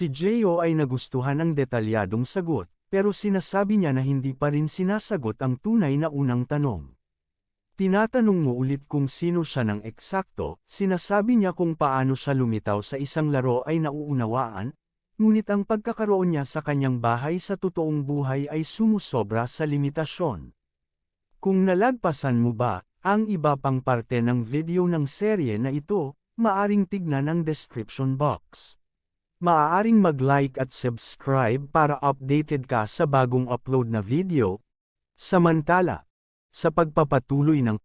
Si Jeyo ay nagustuhan ng detalyadong sagot, pero sinasabi niya na hindi pa rin sinasagot ang tunay na unang tanong. Tinatanong mo ulit kung sino siya ng eksakto, sinasabi niya kung paano siya lumitaw sa isang laro ay nauunawaan, ngunit ang pagkakaroon niya sa kanyang bahay sa totoong buhay ay sumusobra sa limitasyon. Kung nalagpasan mo ba, ang iba pang parte ng video ng serye na ito, maaring tignan ang description box. Maaaring mag-like at subscribe para updated ka sa bagong upload na video. Samantala, sa pagpapatuloy ng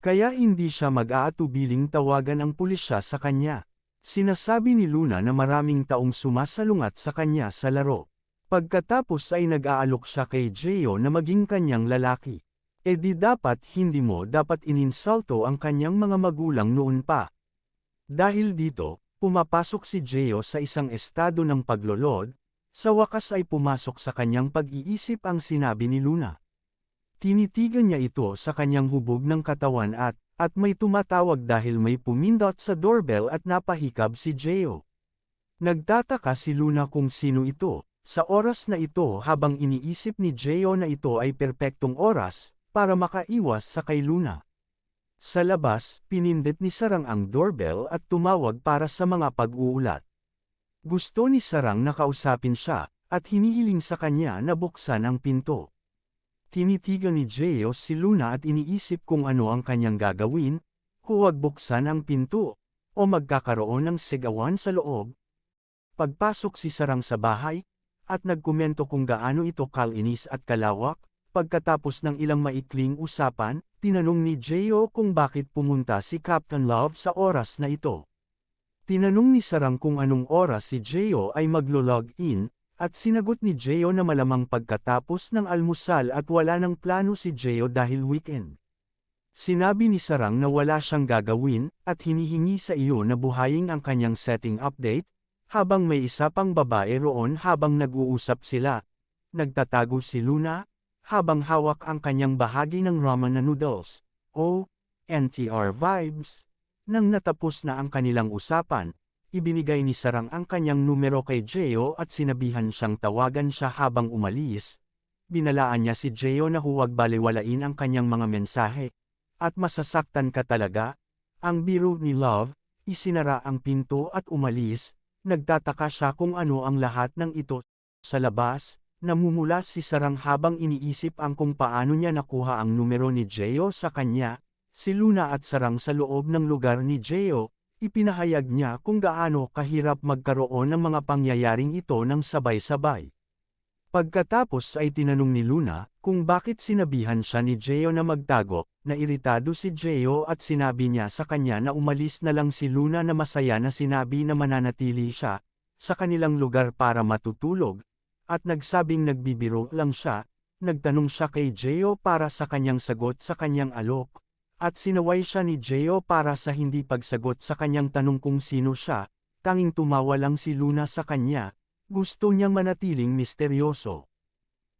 kaya hindi siya mag-aatubiling tawagan ang pulisya sa kanya. Sinasabi ni Luna na maraming taong sumasalungat sa kanya sa laro. Pagkatapos ay nag-aalok siya kay Jeyo na maging kanyang lalaki. E di dapat hindi mo dapat ininsulto ang kanyang mga magulang noon pa. Dahil dito, pumapasok si Jeyo sa isang estado ng paglolod, sa wakas ay pumasok sa kanyang pag-iisip ang sinabi ni Luna. Tinitigan niya ito sa kanyang hubog ng katawan at, at may tumatawag dahil may pumindot sa doorbell at napahikab si Jeyo. Nagtataka si Luna kung sino ito, sa oras na ito habang iniisip ni Jeyo na ito ay perpektong oras, para makaiwas sa kay Luna. Sa labas, pinindit ni Sarang ang doorbell at tumawag para sa mga pag-uulat. Gusto ni Sarang na kausapin siya, at hinihiling sa kanya na buksan ang pinto. Tinitigan ni Jeyo si Luna at iniisip kung ano ang kanyang gagawin, huwag buksan ang pinto, o magkakaroon ng sigawan sa loob. Pagpasok si Sarang sa bahay, at nagkomento kung gaano ito kalinis at kalawak, Pagkatapos ng ilang maikling usapan, tinanong ni Jeyo kung bakit pumunta si Captain Love sa oras na ito. Tinanong ni Sarang kung anong oras si Jeyo ay maglo-log in, at sinagot ni Jeyo na malamang pagkatapos ng almusal at wala ng plano si Jeyo dahil weekend. Sinabi ni Sarang na wala siyang gagawin, at hinihingi sa iyo na buhayin ang kanyang setting update, habang may isa pang babae roon habang nag-uusap sila. Nagtatago si Luna, habang hawak ang kanyang bahagi ng ramen na noodles, o NTR vibes. Nang natapos na ang kanilang usapan, ibinigay ni Sarang ang kanyang numero kay Jeyo at sinabihan siyang tawagan siya habang umalis. Binalaan niya si Jeyo na huwag baliwalain ang kanyang mga mensahe. At masasaktan ka talaga. Ang biro ni Love, isinara ang pinto at umalis, nagtataka siya kung ano ang lahat ng ito. Sa labas, Namumula si Sarang habang iniisip ang kung paano niya nakuha ang numero ni Jeyo sa kanya, si Luna at Sarang sa loob ng lugar ni Jeyo, ipinahayag niya kung gaano kahirap magkaroon ng mga pangyayaring ito ng sabay-sabay. Pagkatapos ay tinanong ni Luna kung bakit sinabihan siya ni Jeyo na magtago, na iritado si Jeyo at sinabi niya sa kanya na umalis na lang si Luna na masaya na sinabi na mananatili siya sa kanilang lugar para matutulog, at nagsabing nagbibiro lang siya, nagtanong siya kay Jeyo para sa kanyang sagot sa kanyang alok, at sinaway siya ni Jeyo para sa hindi pagsagot sa kanyang tanong kung sino siya, tanging tumawa lang si Luna sa kanya, gusto niyang manatiling misteryoso.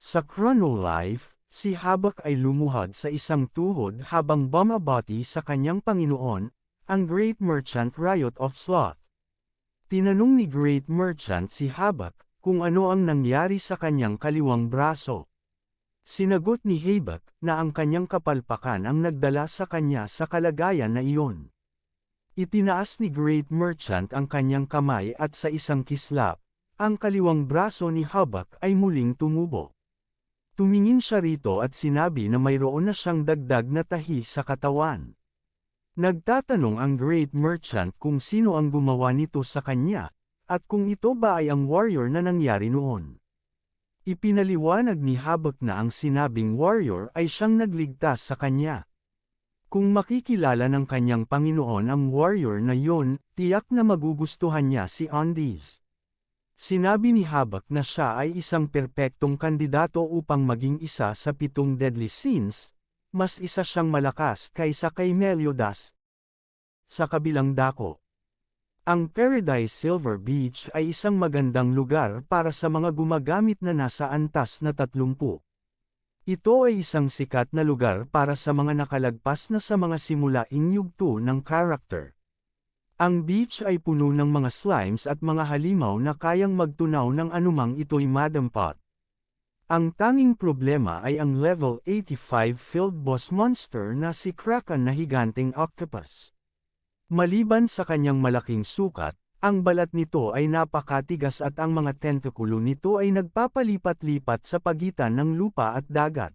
Sa Chrono Life, si Habak ay lumuhad sa isang tuhod habang bumabati sa kanyang Panginoon, ang Great Merchant Riot of Sloth. Tinanong ni Great Merchant si Habak, kung ano ang nangyari sa kanyang kaliwang braso. Sinagot ni Habak na ang kanyang kapalpakan ang nagdala sa kanya sa kalagayan na iyon. Itinaas ni Great Merchant ang kanyang kamay at sa isang kislap, ang kaliwang braso ni Habak ay muling tumubo. Tumingin siya rito at sinabi na mayroon na siyang dagdag na tahi sa katawan. Nagtatanong ang Great Merchant kung sino ang gumawa nito sa kanya, at kung ito ba ay ang warrior na nangyari noon. Ipinaliwanag ni Habak na ang sinabing warrior ay siyang nagligtas sa kanya. Kung makikilala ng kanyang Panginoon ang warrior na yon, tiyak na magugustuhan niya si Andes. Sinabi ni Habak na siya ay isang perpektong kandidato upang maging isa sa pitong deadly sins, mas isa siyang malakas kaysa kay Meliodas. Sa kabilang dako, ang Paradise Silver Beach ay isang magandang lugar para sa mga gumagamit na nasa antas na 30. Ito ay isang sikat na lugar para sa mga nakalagpas na sa mga simulaing yugto ng character. Ang beach ay puno ng mga slimes at mga halimaw na kayang magtunaw ng anumang ito'y madampot. Ang tanging problema ay ang level 85 filled boss monster na si Kraken na higanteng octopus. Maliban sa kanyang malaking sukat, ang balat nito ay napakatigas at ang mga tentakulo nito ay nagpapalipat-lipat sa pagitan ng lupa at dagat.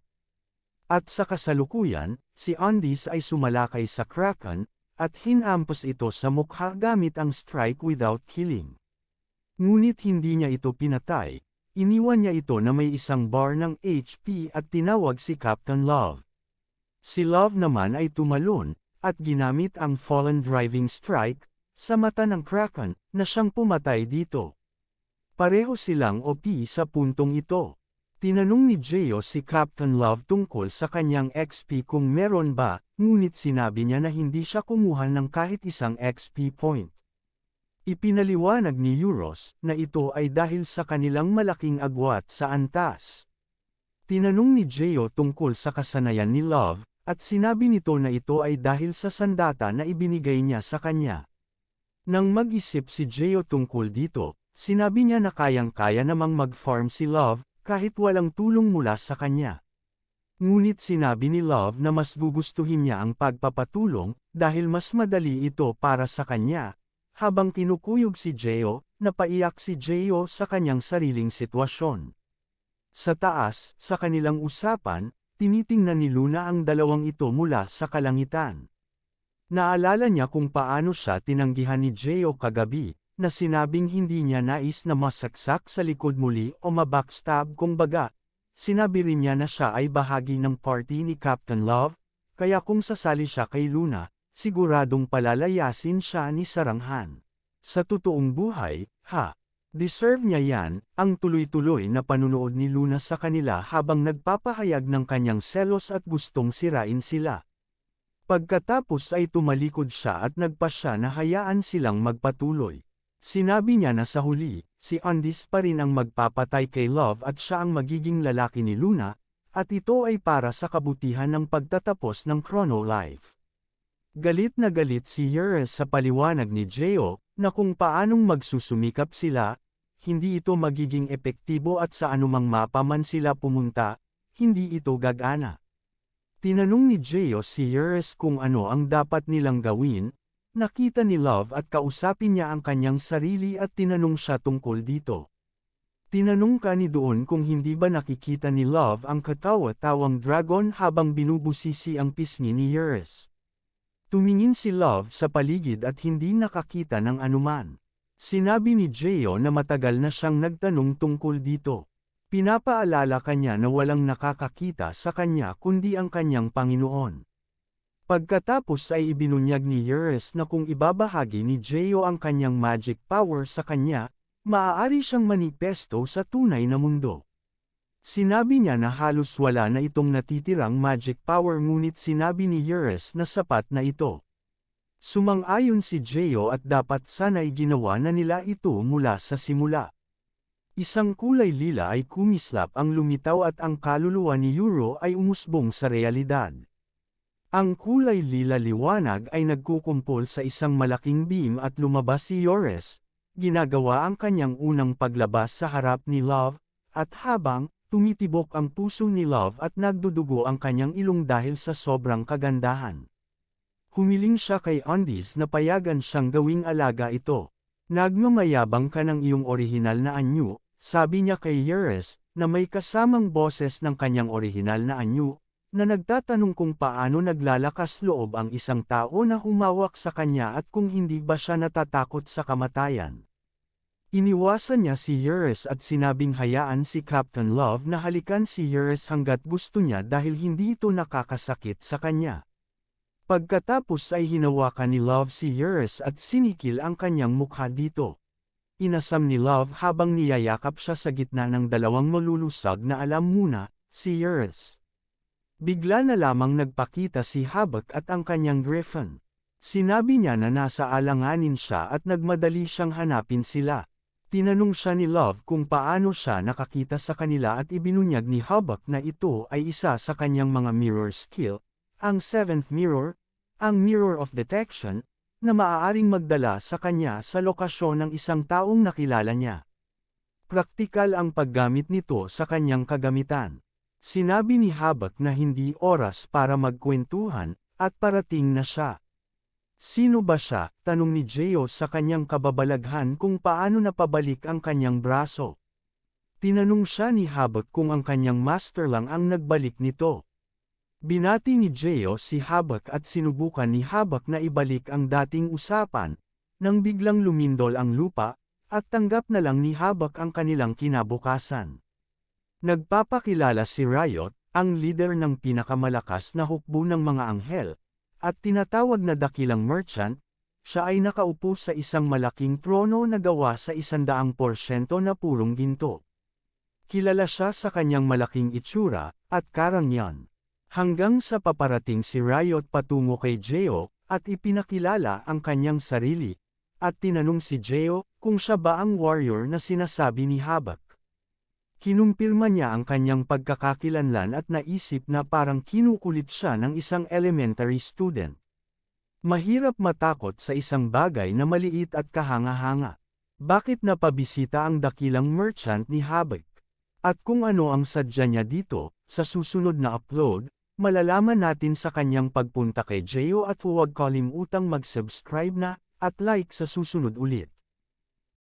At sa kasalukuyan, si Andis ay sumalakay sa Kraken, at hinampas ito sa mukha gamit ang strike without killing. Ngunit hindi niya ito pinatay, iniwan niya ito na may isang bar ng HP at tinawag si Captain Love. Si Love naman ay tumalon, at ginamit ang fallen driving strike, sa mata ng Kraken, na siyang pumatay dito. Pareho silang OP sa puntong ito. Tinanong ni Geo si Captain Love tungkol sa kanyang XP kung meron ba, ngunit sinabi niya na hindi siya kumuha ng kahit isang XP point. Ipinaliwanag ni Euros na ito ay dahil sa kanilang malaking agwat sa antas. Tinanong ni Geo tungkol sa kasanayan ni Love, at sinabi nito na ito ay dahil sa sandata na ibinigay niya sa kanya. Nang mag-isip si Geo tungkol dito, sinabi niya na kayang-kaya namang mag-farm si Love, kahit walang tulong mula sa kanya. Ngunit sinabi ni Love na mas gugustuhin niya ang pagpapatulong, dahil mas madali ito para sa kanya. Habang kinukuyog si Jeo, napaiyak si Jeo sa kanyang sariling sitwasyon. Sa taas, sa kanilang usapan, tinitingnan ni Luna ang dalawang ito mula sa kalangitan. Naalala niya kung paano siya tinanggihan ni Jeo kagabi, na sinabing hindi niya nais na masaksak sa likod muli o mabackstab kung baga. Sinabi rin niya na siya ay bahagi ng party ni Captain Love, kaya kung sasali siya kay Luna, siguradong palalayasin siya ni Saranghan. Sa totoong buhay, ha, deserve niya yan, ang tuloy-tuloy na panunood ni Luna sa kanila habang nagpapahayag ng kanyang selos at gustong sirain sila. Pagkatapos ay tumalikod siya at nagpa siya na hayaan silang magpatuloy. Sinabi niya na sa huli, si Andis pa rin ang magpapatay kay Love at siya ang magiging lalaki ni Luna, at ito ay para sa kabutihan ng pagtatapos ng Chrono Life. Galit na galit si Ures sa paliwanag ni Jeo, na kung paanong magsusumikap sila, hindi ito magiging epektibo at sa anumang mapa man sila pumunta, hindi ito gagana. Tinanong ni Jeo si Ures kung ano ang dapat nilang gawin, Nakita ni Love at kausapin niya ang kanyang sarili at tinanong siya tungkol dito. Tinanong ka ni doon kung hindi ba nakikita ni Love ang katawa-tawang dragon habang binubusisi ang pisngi ni Yuris. Tumingin si Love sa paligid at hindi nakakita ng anuman. Sinabi ni Jeo na matagal na siyang nagtanong tungkol dito. Pinapaalala kanya na walang nakakakita sa kanya kundi ang kanyang Panginoon. Pagkatapos ay ibinunyag ni Eurus na kung ibabahagi ni Geo ang kanyang magic power sa kanya, maaari siyang manipesto sa tunay na mundo. Sinabi niya na halos wala na itong natitirang magic power ngunit sinabi ni Eurus na sapat na ito. Sumang-ayon si Geo at dapat sana'y ginawa na nila ito mula sa simula. Isang kulay lila ay kumislap ang lumitaw at ang kaluluwa ni Euro ay umusbong sa realidad. Ang kulay lila liwanag ay nagkukumpol sa isang malaking beam at lumabas si Yores, ginagawa ang kanyang unang paglabas sa harap ni Love, at habang, tumitibok ang puso ni Love at nagdudugo ang kanyang ilong dahil sa sobrang kagandahan. Humiling siya kay Andis na payagan siyang gawing alaga ito. Nagmamayabang ka ng iyong orihinal na anyo, sabi niya kay Yeres, na may kasamang boses ng kanyang orihinal na anyo, na nagtatanong kung paano naglalakas loob ang isang tao na humawak sa kanya at kung hindi ba siya natatakot sa kamatayan. Iniwasan niya si Yuris at sinabing hayaan si Captain Love na halikan si Yuris hanggat gusto niya dahil hindi ito nakakasakit sa kanya. Pagkatapos ay hinawakan ni Love si Yuris at sinikil ang kanyang mukha dito. Inasam ni Love habang niyayakap siya sa gitna ng dalawang malulusag na alam muna, si Yuris. Bigla na lamang nagpakita si Habak at ang kanyang griffin. Sinabi niya na nasa alanganin siya at nagmadali siyang hanapin sila. Tinanong siya ni Love kung paano siya nakakita sa kanila at ibinunyag ni Habak na ito ay isa sa kanyang mga mirror skill, ang seventh mirror, ang mirror of detection, na maaaring magdala sa kanya sa lokasyon ng isang taong nakilala niya. Praktikal ang paggamit nito sa kanyang kagamitan. Sinabi ni Habak na hindi oras para magkwentuhan, at parating na siya. Sino ba siya? Tanong ni Geo sa kanyang kababalaghan kung paano napabalik ang kanyang braso. Tinanong siya ni Habak kung ang kanyang master lang ang nagbalik nito. Binati ni Geo si Habak at sinubukan ni Habak na ibalik ang dating usapan, nang biglang lumindol ang lupa, at tanggap na lang ni Habak ang kanilang kinabukasan. Nagpapakilala si Riot, ang leader ng pinakamalakas na hukbo ng mga anghel, at tinatawag na dakilang merchant, siya ay nakaupo sa isang malaking trono na gawa sa isandaang porsyento na purong ginto. Kilala siya sa kanyang malaking itsura, at karangyan. Hanggang sa paparating si Riot patungo kay Geo, at ipinakilala ang kanyang sarili, at tinanong si Geo kung siya ba ang warrior na sinasabi ni Habak. Kinumpirma niya ang kanyang pagkakakilanlan at naisip na parang kinukulit siya ng isang elementary student. Mahirap matakot sa isang bagay na maliit at kahanga-hanga. Bakit napabisita ang dakilang merchant ni Habak? At kung ano ang sadya niya dito, sa susunod na upload, malalaman natin sa kanyang pagpunta kay Geo at huwag kalimutang mag-subscribe na, at like sa susunod ulit.